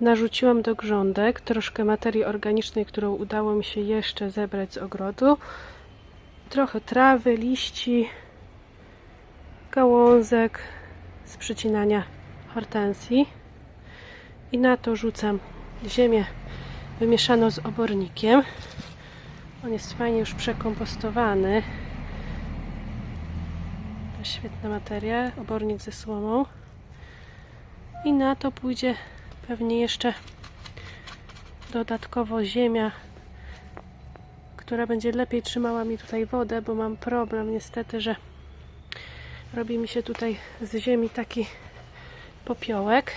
Narzuciłam do grządek troszkę materii organicznej, którą udało mi się jeszcze zebrać z ogrodu. Trochę trawy, liści, gałązek z przycinania hortensji. I na to rzucam ziemię wymieszaną z obornikiem. On jest fajnie już przekompostowany. To świetna materia, obornik ze słomą. I na to pójdzie pewnie jeszcze dodatkowo ziemia, która będzie lepiej trzymała mi tutaj wodę, bo mam problem niestety, że robi mi się tutaj z ziemi taki popiołek,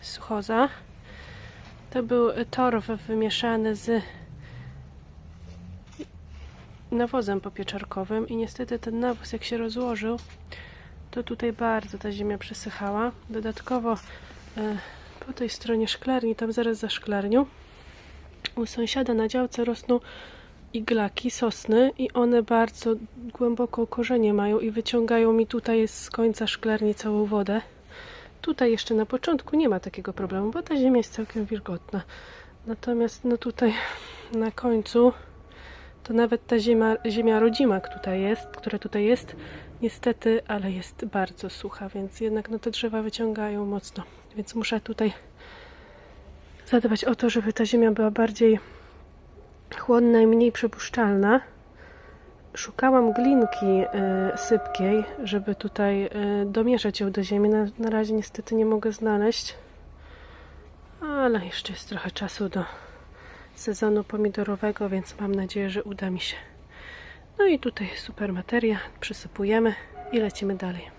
suchoza. To był torf wymieszany z nawozem popieczarkowym i niestety ten nawóz jak się rozłożył, to tutaj bardzo ta ziemia przesychała. Dodatkowo e, po tej stronie szklarni, tam zaraz za szklarnią, u sąsiada na działce rosną iglaki, sosny i one bardzo głęboko korzenie mają i wyciągają mi tutaj z końca szklarni całą wodę. Tutaj jeszcze na początku nie ma takiego problemu, bo ta ziemia jest całkiem wilgotna. Natomiast no tutaj na końcu to nawet ta ziemia, ziemia rodzima, która jest, która tutaj jest, niestety, ale jest bardzo sucha, więc jednak no te drzewa wyciągają mocno. Więc muszę tutaj zadbać o to, żeby ta ziemia była bardziej chłodna i mniej przepuszczalna. Szukałam glinki y, sypkiej, żeby tutaj y, domieszać ją do ziemi. Na, na razie niestety nie mogę znaleźć, ale jeszcze jest trochę czasu do sezonu pomidorowego, więc mam nadzieję, że uda mi się. No i tutaj super materia, przysypujemy i lecimy dalej.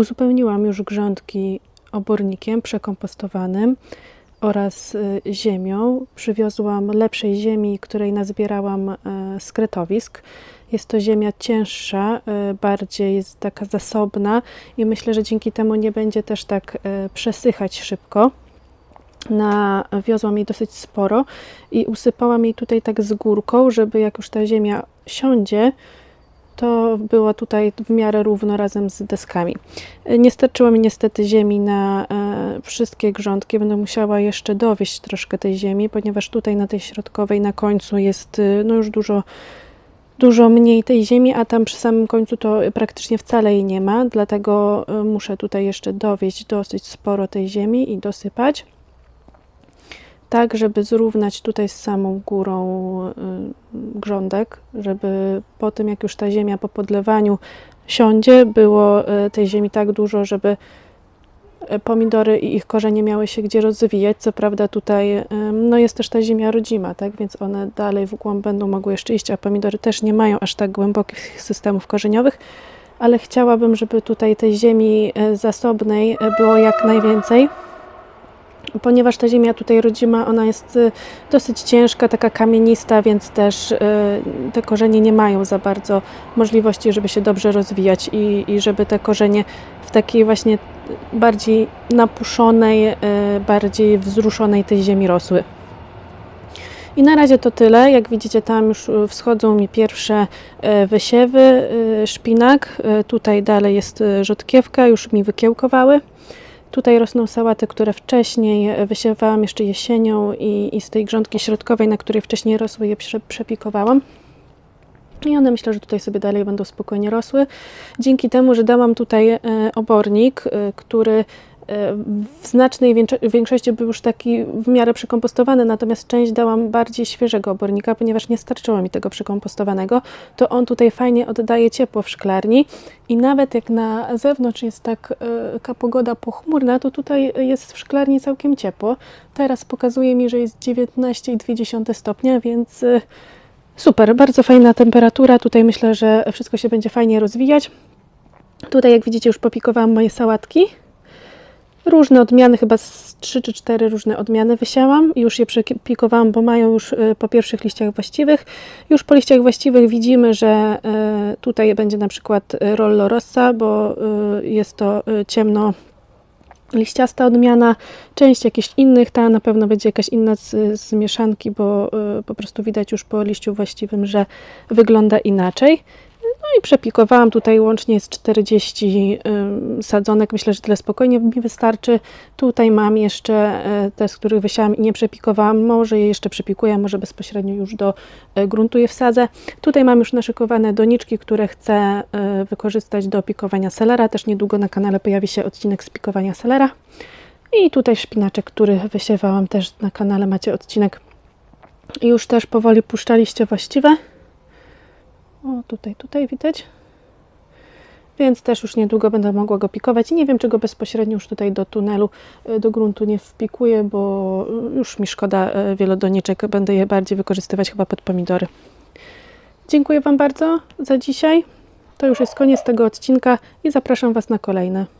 Uzupełniłam już grządki obornikiem przekompostowanym oraz y, ziemią. Przywiozłam lepszej ziemi, której nazbierałam e, z kretowisk. Jest to ziemia cięższa, e, bardziej jest taka zasobna i myślę, że dzięki temu nie będzie też tak e, przesychać szybko. Nawiozłam jej dosyć sporo i usypałam jej tutaj tak z górką, żeby jak już ta ziemia siądzie, to było tutaj w miarę równo razem z deskami. Nie starczyło mi niestety ziemi na e, wszystkie grządki. Będę musiała jeszcze dowieść troszkę tej ziemi, ponieważ tutaj na tej środkowej na końcu jest e, no już dużo dużo mniej tej ziemi, a tam przy samym końcu to praktycznie wcale jej nie ma, dlatego e, muszę tutaj jeszcze dowieść dosyć sporo tej ziemi i dosypać tak, żeby zrównać tutaj z samą górą y, grządek, żeby po tym, jak już ta ziemia po podlewaniu siądzie, było y, tej ziemi tak dużo, żeby y, pomidory i ich korzenie miały się gdzie rozwijać. Co prawda tutaj no jest też ta ziemia rodzima, tak, więc one dalej w głąb będą mogły jeszcze iść, a pomidory też nie mają aż tak głębokich systemów korzeniowych, ale chciałabym, żeby tutaj tej ziemi zasobnej było jak najwięcej ponieważ ta ziemia tutaj rodzima, ona jest y, dosyć ciężka, taka kamienista, więc też y, te korzenie nie mają za bardzo możliwości, żeby się dobrze rozwijać i, i żeby te korzenie w takiej właśnie bardziej napuszonej, y, bardziej wzruszonej tej ziemi rosły. I na razie to tyle. Jak widzicie, tam już wschodzą mi pierwsze wysiewy, szpinak. Tutaj dalej jest rzodkiewka, już mi wykiełkowały. Tutaj rosną sałaty, które wcześniej wysiewałam jeszcze jesienią i, i z tej grządki środkowej, na której wcześniej rosły, je przepikowałam. I one myślę, że tutaj sobie dalej będą spokojnie rosły. Dzięki temu, że dałam tutaj e, obornik, e, który w znacznej większości był już taki w miarę przekompostowany, natomiast część dałam bardziej świeżego obornika, ponieważ nie starczyło mi tego przekompostowanego, to on tutaj fajnie oddaje ciepło w szklarni i nawet jak na zewnątrz jest tak, e, taka pogoda pochmurna, to tutaj jest w szklarni całkiem ciepło. Teraz pokazuje mi, że jest 19,2 stopnia, więc e, super, bardzo fajna temperatura. Tutaj myślę, że wszystko się będzie fajnie rozwijać. Tutaj jak widzicie już popikowałam moje sałatki różne odmiany, chyba z 3 czy 4 różne odmiany wysiałam już je przepikowałam, bo mają już y, po pierwszych liściach właściwych. Już po liściach właściwych widzimy, że y, tutaj będzie na przykład Rollo Rossa, bo jest to ciemno liściasta odmiana, część jakichś innych, ta na pewno będzie jakaś inna z, z mieszanki, bo po prostu widać już po liściu właściwym, że wygląda inaczej. No i przepikowałam tutaj łącznie jest 40 sadzonek. Myślę, że tyle spokojnie mi wystarczy. Tutaj mam jeszcze e, te, z których wysiałam i nie przepikowałam. Może je jeszcze przepikuję, może bezpośrednio już do e, gruntu je wsadzę. Tutaj mam już naszykowane doniczki, które chcę e, wykorzystać do pikowania selera. Też niedługo na kanale pojawi się odcinek z pikowania selera. I tutaj szpinaczek, który wysiewałam też na kanale macie odcinek. Już też powoli puszcza liście właściwe. O, tutaj, tutaj widać. Więc też już niedługo będę mogła go pikować. I nie wiem, czy go bezpośrednio już tutaj do tunelu, e, do gruntu nie wpikuję, bo już mi szkoda e, wielodoniczek. Będę je bardziej wykorzystywać chyba pod pomidory. Dziękuję Wam bardzo za dzisiaj. To już jest koniec tego odcinka i zapraszam Was na kolejne.